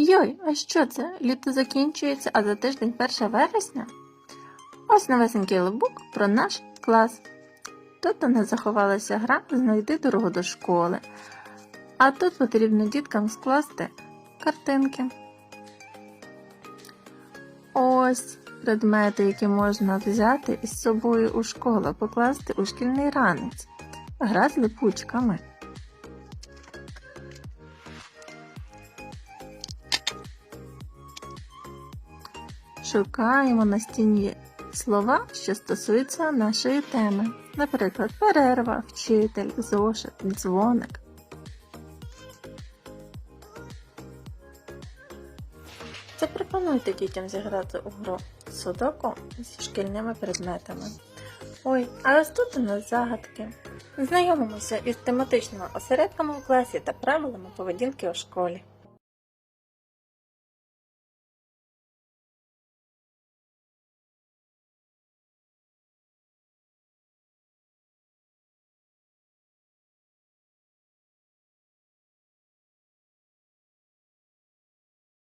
Йой, а що це? Літо закінчується, а за тиждень 1 вересня? Ось новесенький лобук про наш клас. Тут у нас заховалася гра Знайти дорогу до школи. А тут потрібно діткам скласти картинки. Ось предмети, які можна взяти із собою у школу, покласти у шкільний ранець. Гра з липучками. Шукаємо на стіні слова, що стосуються нашої теми. Наприклад, перерва, вчитель, зошит, дзвоник. Запропонуйте дітям зіграти у гру судоку зі шкільними предметами. Ой, а ось тут у нас загадки. Знайомимося із тематичними осередками у класі та правилами поведінки у школі.